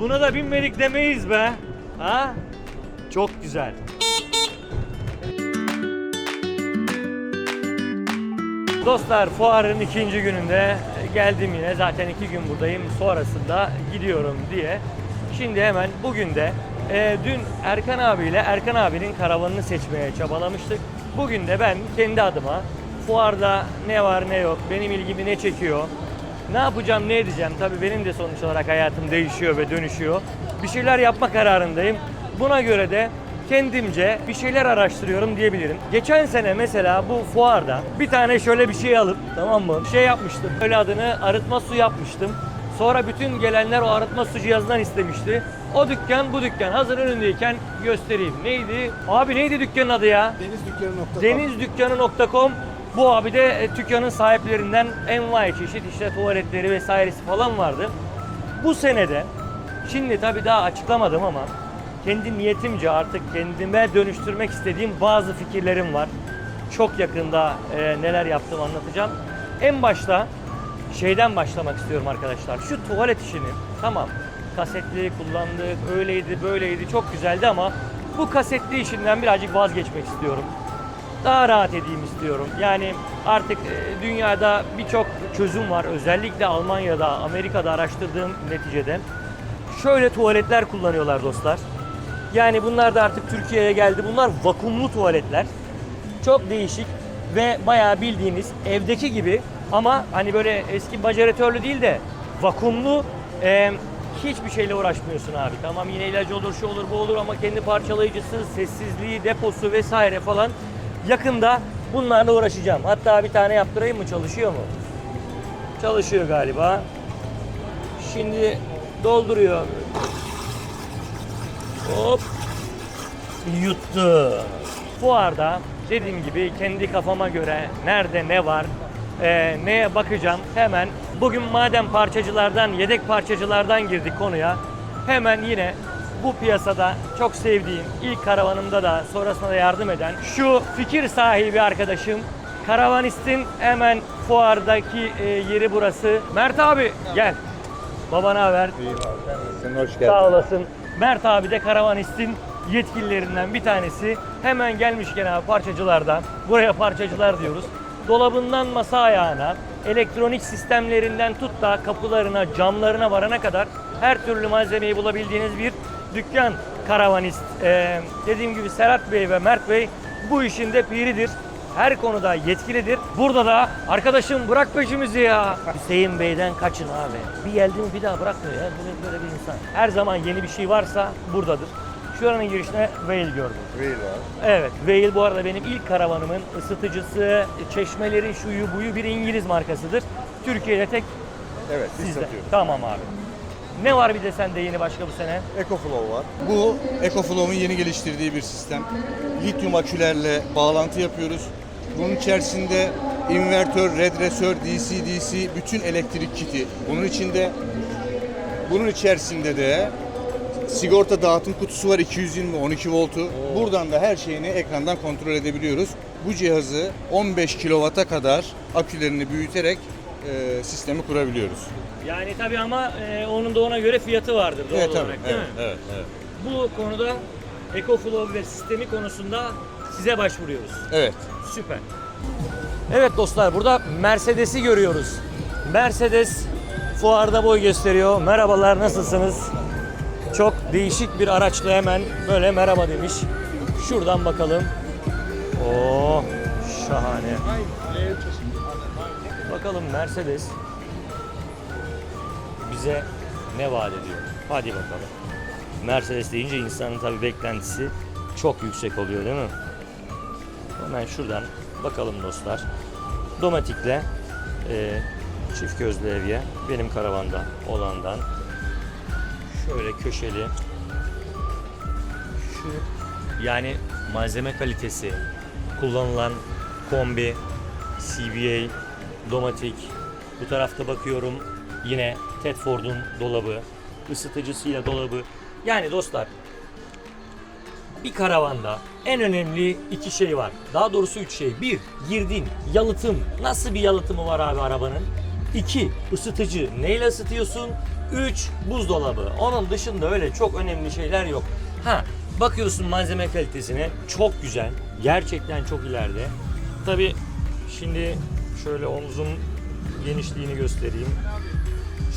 Buna da binmedik demeyiz be. Ha? Çok güzel. Dostlar fuarın ikinci gününde geldim yine. Zaten iki gün buradayım. Sonrasında gidiyorum diye. Şimdi hemen bugün de e, dün Erkan abiyle Erkan abinin karavanını seçmeye çabalamıştık. Bugün de ben kendi adıma fuarda ne var ne yok, benim ilgimi ne çekiyor, ne yapacağım ne edeceğim. Tabii benim de sonuç olarak hayatım değişiyor ve dönüşüyor. Bir şeyler yapma kararındayım. Buna göre de kendimce bir şeyler araştırıyorum diyebilirim. Geçen sene mesela bu fuarda bir tane şöyle bir şey alıp tamam mı? Şey yapmıştım. Öyle adını arıtma su yapmıştım. Sonra bütün gelenler o arıtma su cihazından istemişti. O dükkan bu dükkan hazır önündeyken göstereyim. Neydi? Abi neydi dükkanın adı ya? Denizdükkanı.com Denizdükkanı.com bu abi de e, dükkanın sahiplerinden envai çeşit işte tuvaletleri vesairesi falan vardı. Bu senede şimdi tabii daha açıklamadım ama kendi niyetimce artık kendime dönüştürmek istediğim bazı fikirlerim var. Çok yakında e, neler yaptım anlatacağım. En başta şeyden başlamak istiyorum arkadaşlar. Şu tuvalet işini tamam kasetli kullandık öyleydi böyleydi çok güzeldi ama bu kasetli işinden birazcık vazgeçmek istiyorum daha rahat edeyim istiyorum. Yani artık e, dünyada birçok çözüm var. Özellikle Almanya'da, Amerika'da araştırdığım neticede şöyle tuvaletler kullanıyorlar dostlar. Yani bunlar da artık Türkiye'ye geldi. Bunlar vakumlu tuvaletler. Çok değişik ve bayağı bildiğiniz evdeki gibi ama hani böyle eski bacaratörlü değil de vakumlu e, hiçbir şeyle uğraşmıyorsun abi. Tamam yine ilacı olur, şu olur, bu olur ama kendi parçalayıcısı, sessizliği, deposu vesaire falan yakında bunlarla uğraşacağım. Hatta bir tane yaptırayım mı? Çalışıyor mu? Çalışıyor galiba. Şimdi dolduruyor. Hop. Yuttu. Fuarda dediğim gibi kendi kafama göre nerede ne var, e, neye bakacağım hemen. Bugün madem parçacılardan, yedek parçacılardan girdik konuya. Hemen yine bu piyasada çok sevdiğim, ilk karavanımda da sonrasında da yardım eden şu fikir sahibi arkadaşım Karavanistin hemen fuardaki e, yeri burası. Mert abi gel. Babana haber. Sen hoş geldin. Sağ olasın. Mert abi de Karavanistin yetkililerinden bir tanesi. Hemen gelmişken abi parçacılardan, buraya parçacılar diyoruz. Dolabından masa ayağına, elektronik sistemlerinden tut da kapılarına, camlarına varana kadar her türlü malzemeyi bulabildiğiniz bir dükkan Karavanist. Ee, dediğim gibi Serhat Bey ve Mert Bey bu işin de piridir. Her konuda yetkilidir. Burada da arkadaşım bırak peşimizi ya. Hüseyin Bey'den kaçın abi. Bir geldi mi bir daha bırakmıyor ya. Böyle, böyle bir insan. Her zaman yeni bir şey varsa buradadır. Şuranın girişine Veil gördüm. Real var. Evet, Veil bu arada benim ilk karavanımın ısıtıcısı, çeşmeleri, şuyu buyu bir İngiliz markasıdır. Türkiye'de tek Evet biz sizde. satıyoruz. Tamam abi. Ne var bir de sende yeni başka bu sene? EcoFlow var. Bu EcoFlow'un yeni geliştirdiği bir sistem. Lityum akülerle bağlantı yapıyoruz. Bunun içerisinde invertör, redresör, DC-DC bütün elektrik kiti. Bunun içinde bunun içerisinde de sigorta dağıtım kutusu var 220 12 voltu. Buradan da her şeyini ekrandan kontrol edebiliyoruz. Bu cihazı 15 kW'a kadar akülerini büyüterek e, sistemi kurabiliyoruz. Yani tabii ama e, onun da ona göre fiyatı vardır doğal Evet, olarak tabii. değil Evet, mi? evet, evet. Bu konuda EcoFlow ve sistemi konusunda size başvuruyoruz. Evet. Süper. Evet dostlar burada Mercedes'i görüyoruz. Mercedes fuarda boy gösteriyor. Merhabalar nasılsınız? Çok değişik bir araçla hemen böyle merhaba demiş. Şuradan bakalım. Oo şahane. Bakalım Mercedes bize ne vaat ediyor? Hadi bakalım. Mercedes deyince insanın tabii beklentisi çok yüksek oluyor değil mi? Hemen şuradan bakalım dostlar. Domatik'le e, çift gözlü evye benim karavanda olandan şöyle köşeli şu yani malzeme kalitesi kullanılan kombi CBA Domatik bu tarafta bakıyorum yine Tedford'un dolabı ısıtıcısıyla dolabı yani dostlar bir karavanda en önemli iki şey var. Daha doğrusu üç şey. Bir, girdin, yalıtım. Nasıl bir yalıtımı var abi arabanın? İki, ısıtıcı. Neyle ısıtıyorsun? 3 buzdolabı. Onun dışında öyle çok önemli şeyler yok. Ha bakıyorsun malzeme kalitesine çok güzel. Gerçekten çok ileride. Tabi şimdi şöyle omzum genişliğini göstereyim.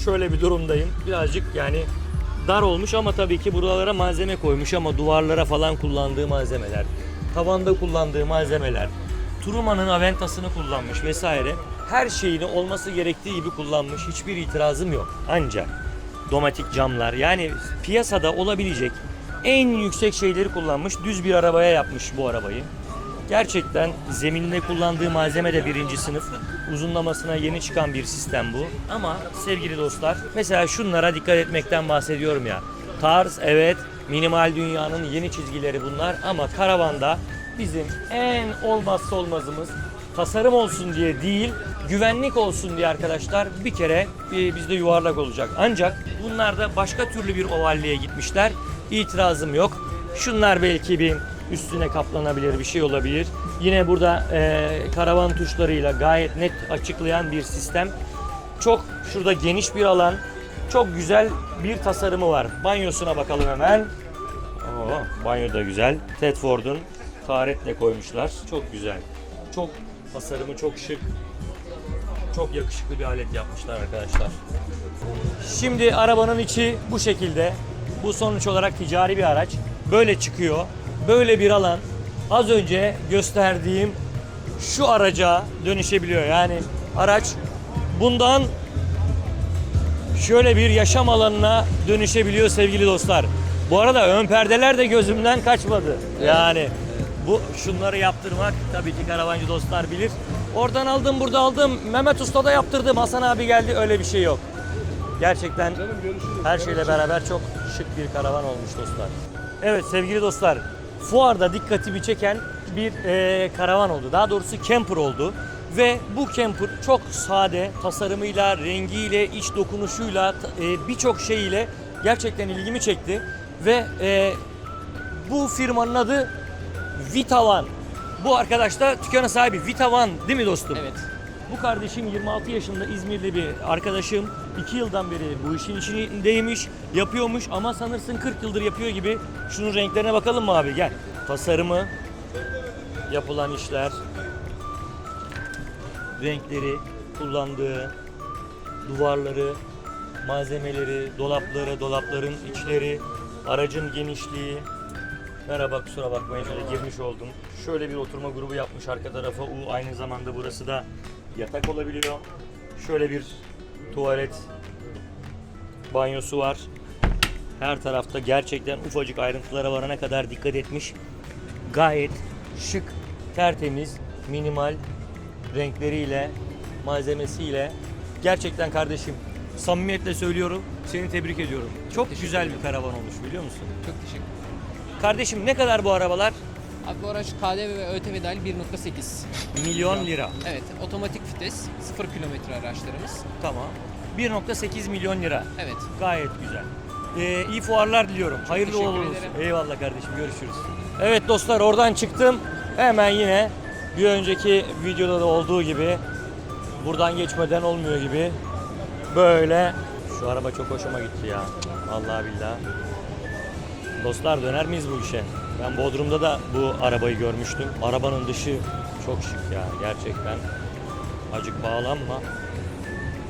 Şöyle bir durumdayım. Birazcık yani dar olmuş ama tabii ki buralara malzeme koymuş ama duvarlara falan kullandığı malzemeler, tavanda kullandığı malzemeler, Turuma'nın Aventas'ını kullanmış vesaire. Her şeyini olması gerektiği gibi kullanmış. Hiçbir itirazım yok. Ancak domatik camlar yani piyasada olabilecek en yüksek şeyleri kullanmış. Düz bir arabaya yapmış bu arabayı. Gerçekten zemininde kullandığı malzeme de birinci sınıf. Uzunlamasına yeni çıkan bir sistem bu. Ama sevgili dostlar mesela şunlara dikkat etmekten bahsediyorum ya. Tarz evet minimal dünyanın yeni çizgileri bunlar ama karavanda bizim en olmazsa olmazımız tasarım olsun diye değil güvenlik olsun diye arkadaşlar bir kere bizde yuvarlak olacak. Ancak bunlar da başka türlü bir ovalliğe gitmişler. İtirazım yok. Şunlar belki bir üstüne kaplanabilir bir şey olabilir. Yine burada e, karavan tuşlarıyla gayet net açıklayan bir sistem. Çok şurada geniş bir alan. Çok güzel bir tasarımı var. Banyosuna bakalım hemen. Oo, banyo da güzel. Tedford'un taharetle koymuşlar. Çok güzel. Çok tasarımı çok şık. Çok yakışıklı bir alet yapmışlar arkadaşlar. Şimdi arabanın içi bu şekilde. Bu sonuç olarak ticari bir araç. Böyle çıkıyor. Böyle bir alan az önce gösterdiğim şu araca dönüşebiliyor. Yani araç bundan şöyle bir yaşam alanına dönüşebiliyor sevgili dostlar. Bu arada ön perdeler de gözümden kaçmadı. Yani bu şunları yaptırmak tabii ki karavancı dostlar bilir. Oradan aldım, burada aldım. Mehmet Usta da yaptırdım. Hasan abi geldi. Öyle bir şey yok. Gerçekten her şeyle beraber çok şık bir karavan olmuş dostlar. Evet sevgili dostlar, fuarda dikkatimi çeken bir e, karavan oldu. Daha doğrusu camper oldu. Ve bu camper çok sade, tasarımıyla, rengiyle, iç dokunuşuyla, e, birçok şeyiyle gerçekten ilgimi çekti. Ve e, bu firmanın adı Vitavan. Bu arkadaş da dükkanın sahibi Vitavan değil mi dostum? Evet. Bu kardeşim 26 yaşında İzmirli bir arkadaşım. 2 yıldan beri bu işin içindeymiş, yapıyormuş ama sanırsın 40 yıldır yapıyor gibi. Şunun renklerine bakalım mı abi? Gel. Tasarımı, yapılan işler, renkleri, kullandığı duvarları, malzemeleri, dolapları, dolapların içleri, aracın genişliği, Merhaba kusura bakmayın şöyle girmiş oldum. Şöyle bir oturma grubu yapmış arka tarafa. U aynı zamanda burası da yatak olabiliyor. Şöyle bir tuvalet banyosu var. Her tarafta gerçekten ufacık ayrıntılara varana kadar dikkat etmiş. Gayet şık, tertemiz, minimal renkleriyle, malzemesiyle. Gerçekten kardeşim samimiyetle söylüyorum. Seni tebrik ediyorum. Çok güzel bir karavan olmuş biliyor musun? Çok teşekkür ederim. Kardeşim ne kadar bu arabalar? Abi bu araç KDV ve ÖTV dahil 1.8. Milyon lira. Evet, otomatik vites, 0 kilometre araçlarımız. Tamam. 1.8 milyon lira. Evet. Gayet güzel. Ee, iyi fuarlar diliyorum. Hayırlı teşekkür uğurlu olsun. ederim. Eyvallah kardeşim görüşürüz. Evet dostlar oradan çıktım. Hemen yine bir önceki videoda da olduğu gibi buradan geçmeden olmuyor gibi böyle şu araba çok hoşuma gitti ya. Vallahi billahi. Dostlar döner miyiz bu işe? Ben Bodrum'da da bu arabayı görmüştüm. Arabanın dışı çok şık ya gerçekten. Acık bağlanma.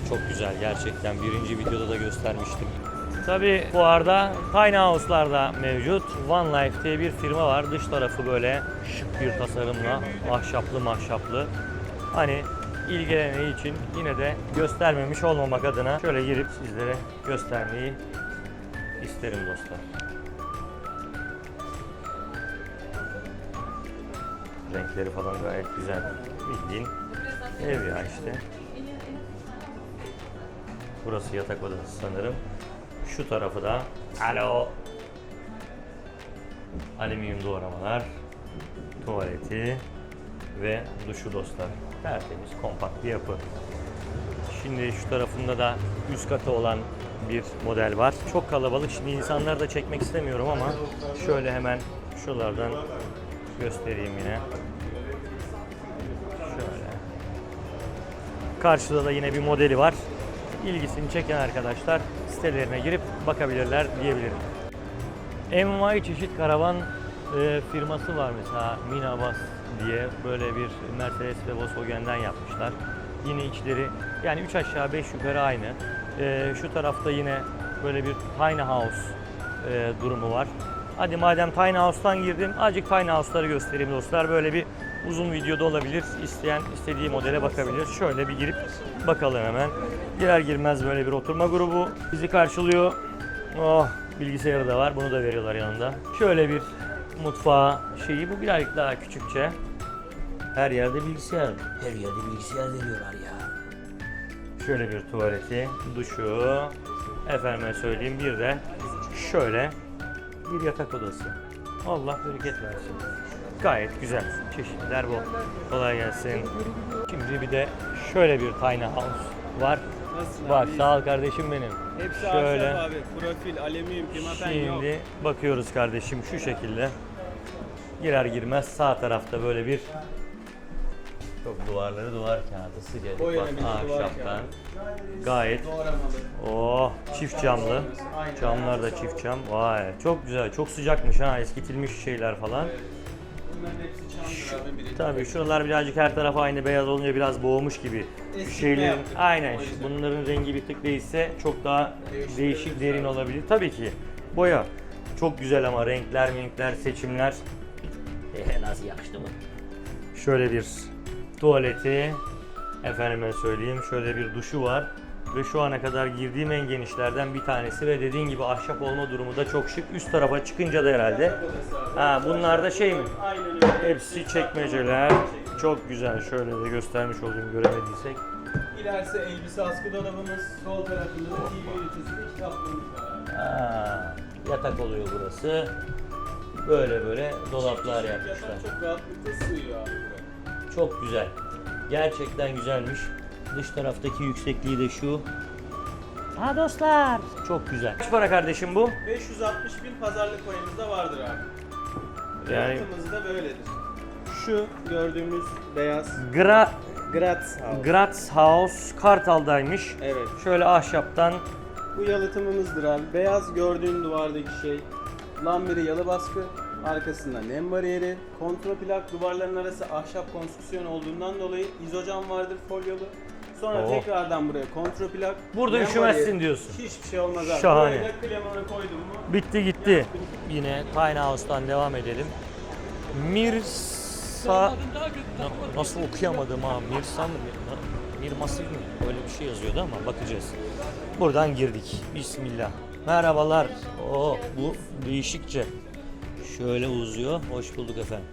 Çok güzel gerçekten. Birinci videoda da göstermiştim. Tabi bu arada Tiny House'larda mevcut. One Life diye bir firma var. Dış tarafı böyle şık bir tasarımla ahşaplı mahşaplı. Hani ilgileneni için yine de göstermemiş olmamak adına şöyle girip sizlere göstermeyi isterim dostlar. Renkleri falan gayet güzel. Bildiğin ev ya işte. Burası yatak odası sanırım. Şu tarafı da alo alüminyum doğramalar, tuvaleti ve duşu dostlar. Tertemiz, kompakt bir yapı. Şimdi şu tarafında da üst katı olan bir model var. Çok kalabalık. Şimdi insanları da çekmek istemiyorum ama şöyle hemen şuralardan göstereyim yine. Karşıda da yine bir modeli var. İlgisini çeken arkadaşlar sitelerine girip bakabilirler diyebilirim. Envai çeşit karavan e, firması var mesela Minabas diye böyle bir Mercedes ve Volkswagen'den yapmışlar. Yine içleri yani 3 aşağı 5 yukarı aynı. E, şu tarafta yine böyle bir tiny house e, durumu var. Hadi madem tiny house'tan girdim azıcık tiny house'ları göstereyim dostlar. Böyle bir uzun videoda olabilir. İsteyen istediği modele bakabilir. Şöyle bir girip bakalım hemen. Girer girmez böyle bir oturma grubu bizi karşılıyor. Oh bilgisayarı da var. Bunu da veriyorlar yanında. Şöyle bir mutfağı şeyi bu birazcık daha küçükçe. Her yerde bilgisayar. Her yerde bilgisayar veriyorlar ya. Şöyle bir tuvaleti, duşu, efendime söyleyeyim bir de şöyle bir yatak odası. Allah bereket versin. Gayet güzel. Çeşitler bu. Kolay gelsin. Şimdi bir de şöyle bir tiny house var. Nasılsın Bak abi? sağ ol kardeşim benim. Hepsi şöyle. ahşap abi. Profil, alüminyum, pimapen yok. Şimdi bakıyoruz kardeşim şu şekilde. Girer girmez sağ tarafta böyle bir çok duvarları duvar kağıdı sıcacık bak bir duvar ahşaptan. Gayet Doğramalı. oh çift camlı. Aynen. Camlar da çift cam. Vay çok güzel çok sıcakmış ha eskitilmiş şeyler falan. Tabii şuralar birazcık her taraf aynı beyaz olunca biraz boğmuş gibi. Eskitme Şeylerin yaptık. aynen bunların rengi bir tık değişse çok daha değişik derin olabilir. Tabii ki boya çok güzel ama renkler, renkler, seçimler Ehe, nasıl yakıştı mı? Şöyle bir tuvaleti efendime söyleyeyim şöyle bir duşu var ve şu ana kadar girdiğim en genişlerden bir tanesi ve dediğin gibi ahşap olma durumu da çok şık. Üst tarafa çıkınca da herhalde. Ha bunlar da şey mi? Hepsi çekmeceler. Çok güzel. Şöyle de göstermiş olayım göremediysek. İlerisi elbise askı dolabımız. Sol tarafında da TV ünitesi kitaplığımız var. Ha, yatak oluyor burası. Böyle böyle dolaplar yapmışlar. Çok rahatlıkla sığıyor abi. Çok güzel. Gerçekten güzelmiş. Dış taraftaki yüksekliği de şu. Ha dostlar. Çok güzel. Kaç para kardeşim bu? 560 bin pazarlık payımızda vardır abi. Yani Fiyatımız da böyledir. Şu gördüğümüz beyaz Gra Graz House. Graz House Kartal'daymış. Evet. Şöyle ahşaptan Bu yalıtımımızdır abi. Beyaz gördüğün duvardaki şey. Lambiri yalı baskı. Arkasında nem bariyeri. Kontroplak duvarların arası ahşap konstrüksiyon olduğundan dolayı izocam vardır folyolu. Sonra Oh. tekrardan buraya kontroplak. Burada nem üşümezsin diyorsun. Hiçbir şey olmaz abi. Şahane. Böyle klimanı koydum mu? bitti gitti. Yine Tiny House'tan devam edelim. Mirsa Na- nasıl okuyamadım ha Mirsa mı Mir Masif mi öyle bir şey yazıyordu ama bakacağız. Buradan girdik. Bismillah. Merhabalar. Oo bu değişikçe. Şöyle uzuyor. Hoş bulduk efendim.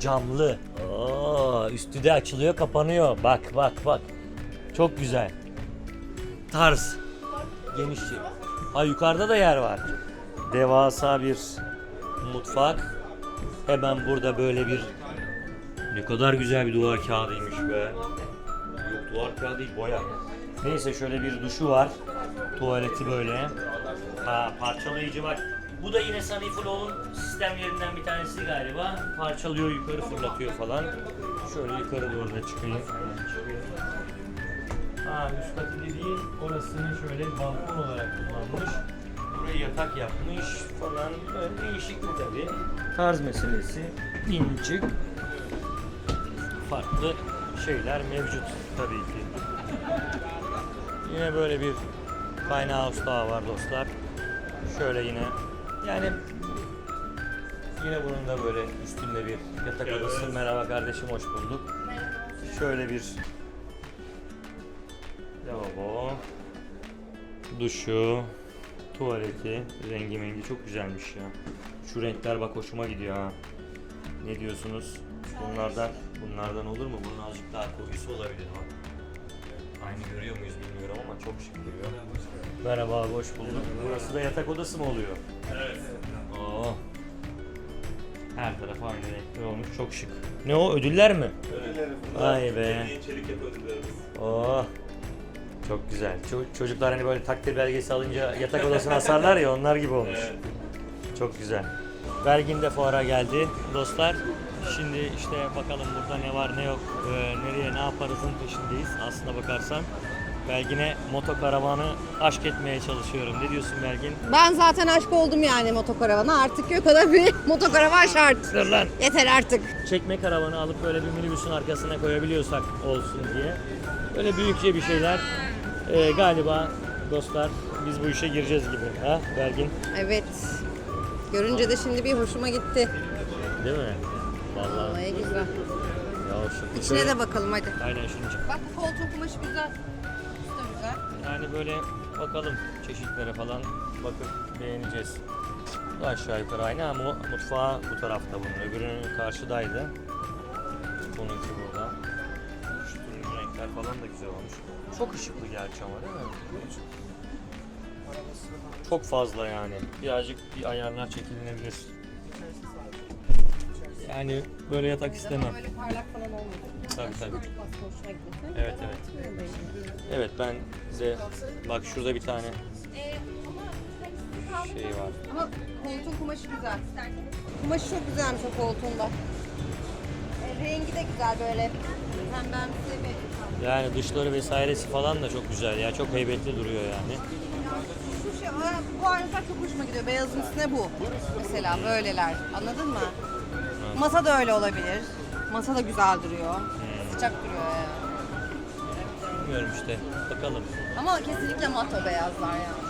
Camlı. Oo üstü de açılıyor, kapanıyor. Bak bak bak. Çok güzel. Tarz. Genişçe. Ha yukarıda da yer var. Devasa bir mutfak. Hemen burada böyle bir ne kadar güzel bir duvar kağıdıymış be. Yok duvar kağıdı değil boya. Neyse şöyle bir duşu var. Tuvaleti böyle. Ha parçalayıcı bak. Bu da yine Sanifulov'un sistemlerinden bir tanesi galiba. Parçalıyor yukarı fırlatıyor falan. Şöyle yukarı doğru da çıkayım. Ha üst katı dediğin orasını şöyle balkon olarak kullanmış. Burayı yatak yapmış falan. Böyle değişik mi tabii. Tarz meselesi. İncik. Farklı şeyler mevcut tabii ki. Yine böyle bir house daha var dostlar. Şöyle yine yani yine bunun da böyle üstünde bir yatak odası. Merhaba kardeşim hoş bulduk. Şöyle bir lavabo, duşu, tuvaleti, rengi mengi çok güzelmiş ya. Şu renkler bak hoşuma gidiyor ha. Ne diyorsunuz? Bunlardan bunlardan olur mu? Bunun azıcık daha koyusu olabilir bak. Aynı görüyor muyuz bilmiyorum ama çok şık duruyor. Merhaba abi, hoş bulduk. Burası da yatak odası mı oluyor? Evet. Oo. Her taraf aynı renkli olmuş. Çok şık. Ne o? Ödüller mi? Vay be. Oh. Çok güzel. Ço- çocuklar hani böyle takdir belgesi alınca yatak odasına asarlar ya onlar gibi olmuş. Çok güzel. Belgin de fuara geldi dostlar. Şimdi işte bakalım burada ne var ne yok, e, nereye ne yaparızın peşindeyiz aslına bakarsan. Belgin'e motokaravanı aşk etmeye çalışıyorum. Ne diyorsun Belgin? Ben zaten aşk oldum yani motokaravana. Artık yok kadar bir motokaravan şart. Dur lan. Yeter artık. Çekme karavanı alıp böyle bir minibüsün arkasına koyabiliyorsak olsun diye. Böyle büyükçe bir şeyler. Ee, galiba dostlar biz bu işe gireceğiz gibi. Ha Belgin? Evet. Görünce de şimdi bir hoşuma gitti. Değil mi? Vallahi. Vallahi güzel. Ya şu İçine de bakalım hadi. Aynen şunu Bak bu koltuğun kumaşı güzel. Üstü de güzel. Yani böyle bakalım çeşitlere falan bakıp beğeneceğiz. Bu aşağı yukarı aynı ama mutfağı bu tarafta bunun. Öbürünün karşıdaydı. Bununki burada. Renkler falan da güzel olmuş. Çok ışıklı gerçi ama değil mi? Çok fazla yani. Birazcık bir ayarlar çekilinebilir. Yani böyle yatak istemem. Böyle parlak falan olmadı. Tabii tabii. Evet evet. Evet ben de bak şurada bir tane şey var. Ama koltuğun kumaşı güzel. Kumaşı çok güzelmiş o koltuğunda. E, rengi de güzel böyle. Pembemsi bir. Yani dışları vesairesi falan da çok güzel ya. Çok heybetli duruyor yani. Şu şey, aa, bu ayrıntılar çok hoşuma gidiyor. Beyazın üstüne bu. Mesela böyleler. Anladın mı? Masa da öyle olabilir. Masa da güzel duruyor. Sıcak duruyor yani. Bilmiyorum işte. Bakalım. Ama kesinlikle mat o beyazlar yani.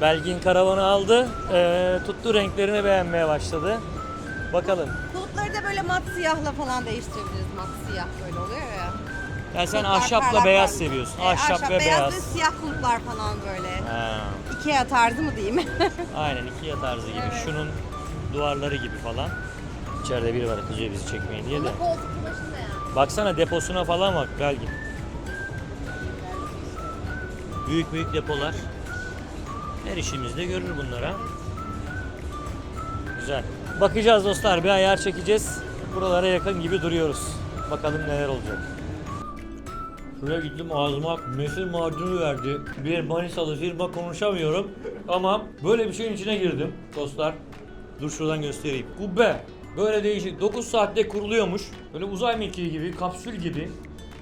Belgin karavanı aldı. Ee, tuttu renklerini beğenmeye başladı. Bakalım. Kulpları da böyle mat siyahla falan değiştirebiliriz. Mat siyah böyle oluyor ya. Ya sen Kulplar ahşapla parlak beyaz parlak. seviyorsun. E, ahşap, ve beyaz. ve siyah kulplar falan böyle. Ha, Ikea tarzı mı diyeyim? aynen Ikea tarzı gibi. Evet. Şunun duvarları gibi falan. İçeride biri var kızıyor bizi çekmeyin diye de. Koltuk yani. Baksana deposuna falan bak Belgin. Büyük büyük depolar. Her işimizde görür bunlara. Güzel. Bakacağız dostlar bir ayar çekeceğiz. Buralara yakın gibi duruyoruz. Bakalım neler olacak. Şuraya gittim ağzıma mesir macunu verdi. Bir Manisalı firma konuşamıyorum. Ama böyle bir şeyin içine girdim dostlar. Dur şuradan göstereyim. Kubbe. Böyle değişik. 9 saatte kuruluyormuş. Böyle uzay mekiği gibi, kapsül gibi.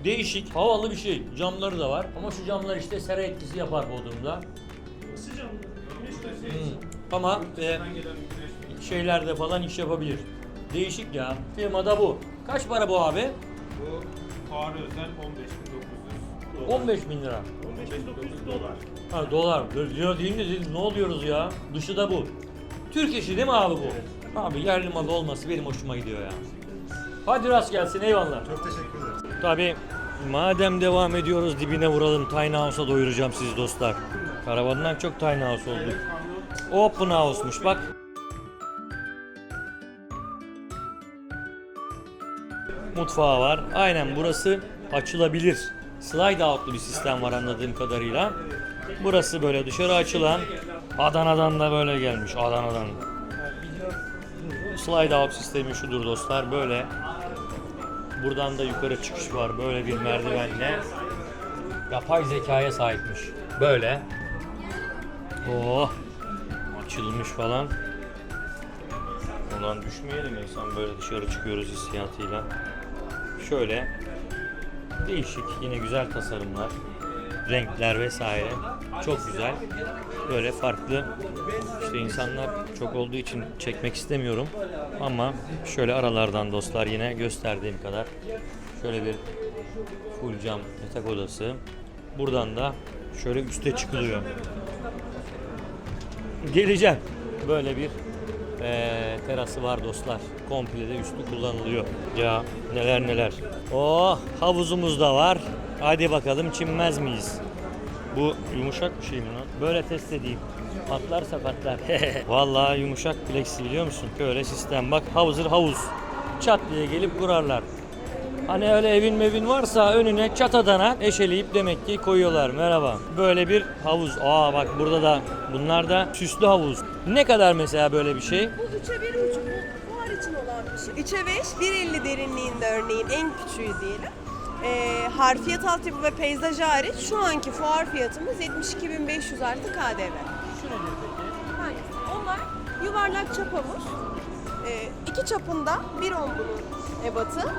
Değişik, havalı bir şey. Camları da var. Ama şu camlar işte sera etkisi yapar Bodrum'da. Hmm. Ama e, şeylerde falan iş yapabilir. Değişik ya. Firmada bu. Kaç para bu abi? Bu fuarı özel 15.900 15 bin lira. 15.900 dolar. Ha dolar. Lira değil mi? Ne oluyoruz ya? Dışı da bu. Türk işi değil mi abi bu? Abi yerli malı olması benim hoşuma gidiyor ya. Hadi rast gelsin eyvallah. Çok teşekkür ederim. Tabii madem devam ediyoruz dibine vuralım. Tiny House'a doyuracağım sizi dostlar. Karavandan çok Tiny House oldu. Open House'muş bak. Mutfağı var. Aynen burası açılabilir. Slide out'lu bir sistem var anladığım kadarıyla. Burası böyle dışarı açılan. Adana'dan da böyle gelmiş. Adana'dan. Slide out sistemi şudur dostlar. Böyle. Buradan da yukarı çıkış var. Böyle bir merdivenle. Yapay zekaya sahipmiş. Böyle. Oh. Açılmış falan. Ulan düşmeyelim insan böyle dışarı çıkıyoruz hissiyatıyla. Şöyle değişik yine güzel tasarımlar. Renkler vesaire. Çok güzel. Böyle farklı. İşte insanlar çok olduğu için çekmek istemiyorum. Ama şöyle aralardan dostlar yine gösterdiğim kadar. Şöyle bir full cam yatak odası. Buradan da şöyle üste çıkılıyor. Geleceğim. Böyle bir eee, terası var dostlar. Komple de üstü kullanılıyor. Ya neler neler. Oh havuzumuz da var. Hadi bakalım çinmez miyiz? Bu yumuşak bir şey mi lan? Böyle test edeyim. Patlarsa patlar. Vallahi yumuşak plexi biliyor musun? Böyle sistem. Bak havuzur havuz. Çat diye gelip kurarlar. Hani öyle evin mevin varsa önüne çatadana eşeleyip demek ki koyuyorlar. Merhaba. Böyle bir havuz. Aa bak burada da bunlar da süslü havuz. Ne kadar mesela böyle bir şey? Bu 3'e 1,5 bu fuar için olan bir şey. 3'e 5, 1.50 derinliğinde örneğin en küçüğü diyelim. Ee, harfiyat altyapı ve peyzaj hariç şu anki fuar fiyatımız 72.500 artı KDV. Şu nedir peki? Hangisi? Onlar yuvarlak çapamız. Ee, iki çapında bir on bunun ebatı.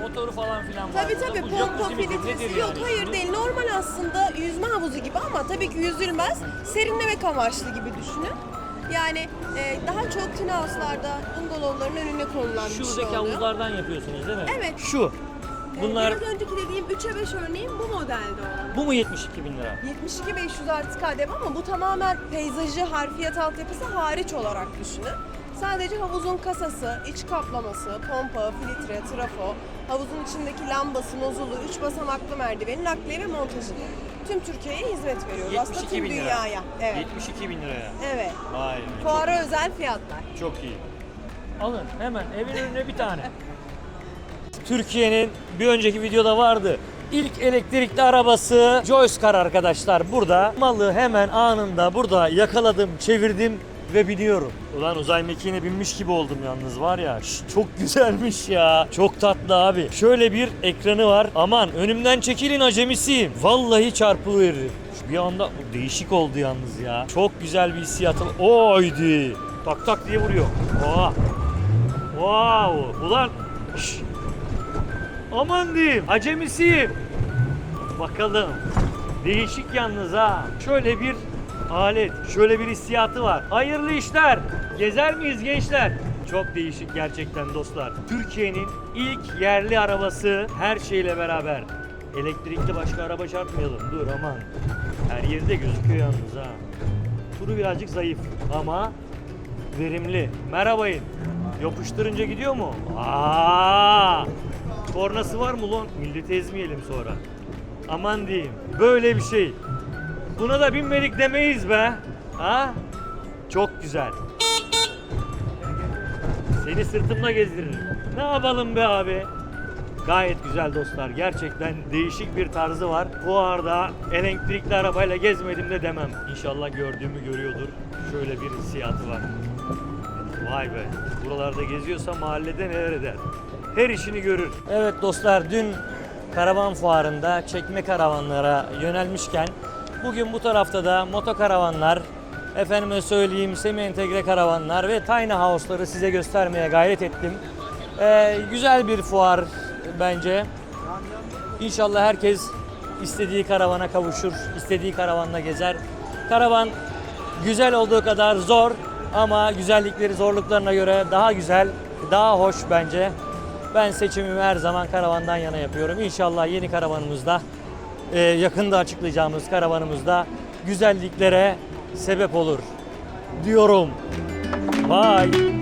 Motoru falan filan var. Tabii tabii Bu pompa jacuzzi midir, nedir filtresi yok yani? hayır değil normal aslında yüzme havuzu gibi ama tabii ki yüzülmez serinlemek amaçlı gibi düşünün. Yani e, daha çok tin house'larda bungalovların önüne konulan bir şey Şuradaki oluyor. havuzlardan yapıyorsunuz değil mi? Evet. Şu. E, Bunlar Biraz önceki dediğim 3'e 5 örneğin bu modelde olan. bu mu 72 bin lira? 72 500 artı KDV ama bu tamamen peyzajı, harfiyat altyapısı hariç olarak düşünün. Sadece havuzun kasası, iç kaplaması, pompa, filtre, trafo, havuzun içindeki lambası, nozulu, 3 basamaklı merdiveni, nakliye ve montajı. Tüm Türkiye'ye hizmet veriyoruz. Aslında 72 tüm bin lira. dünyaya. Evet. 72 bin liraya. Evet. Vay be. Fuara özel fiyatlar. Çok iyi. Alın hemen evin önüne bir tane. Türkiye'nin bir önceki videoda vardı. İlk elektrikli arabası Joyce arkadaşlar burada. Malı hemen anında burada yakaladım, çevirdim ve biniyorum. Ulan uzay mekiğine binmiş gibi oldum yalnız var ya. Şş, çok güzelmiş ya. Çok tatlı abi. Şöyle bir ekranı var. Aman önümden çekilin acemisiyim. Vallahi çarpıveririm. Şu Bir anda değişik oldu yalnız ya. Çok güzel bir hissiyat. Oydi. Tak tak diye vuruyor. Oha. Wow. Ulan. Şş. Aman diyeyim. Acemisiyim. Bakalım. Değişik yalnız ha. Şöyle bir alet, şöyle bir hissiyatı var. Hayırlı işler. Gezer miyiz gençler? Çok değişik gerçekten dostlar. Türkiye'nin ilk yerli arabası her şeyle beraber. Elektrikli başka araba çarpmayalım. Dur aman. Her yerde gözüküyor yalnız ha. Turu birazcık zayıf ama verimli. Merhabayın. Yapıştırınca gidiyor mu? Aa! Kornası var mı lan? Milleti ezmeyelim sonra. Aman diyeyim. Böyle bir şey. Buna da binmedik demeyiz be. Ha? Çok güzel. Seni sırtımda gezdiririm. Ne yapalım be abi? Gayet güzel dostlar. Gerçekten değişik bir tarzı var. Bu arada elektrikli arabayla gezmedim de demem. İnşallah gördüğümü görüyordur. Şöyle bir hissiyatı var. Vay be. Buralarda geziyorsa mahallede neler eder. Her işini görür. Evet dostlar dün karavan fuarında çekme karavanlara yönelmişken bugün bu tarafta da motokaravanlar, efendime söyleyeyim semi entegre karavanlar ve tiny house'ları size göstermeye gayret ettim. Ee, güzel bir fuar bence. İnşallah herkes istediği karavana kavuşur, istediği karavanla gezer. Karavan güzel olduğu kadar zor ama güzellikleri zorluklarına göre daha güzel, daha hoş bence. Ben seçimimi her zaman karavandan yana yapıyorum. İnşallah yeni karavanımızda, e, yakında açıklayacağımız karavanımızda güzelliklere sebep olur diyorum. Bye.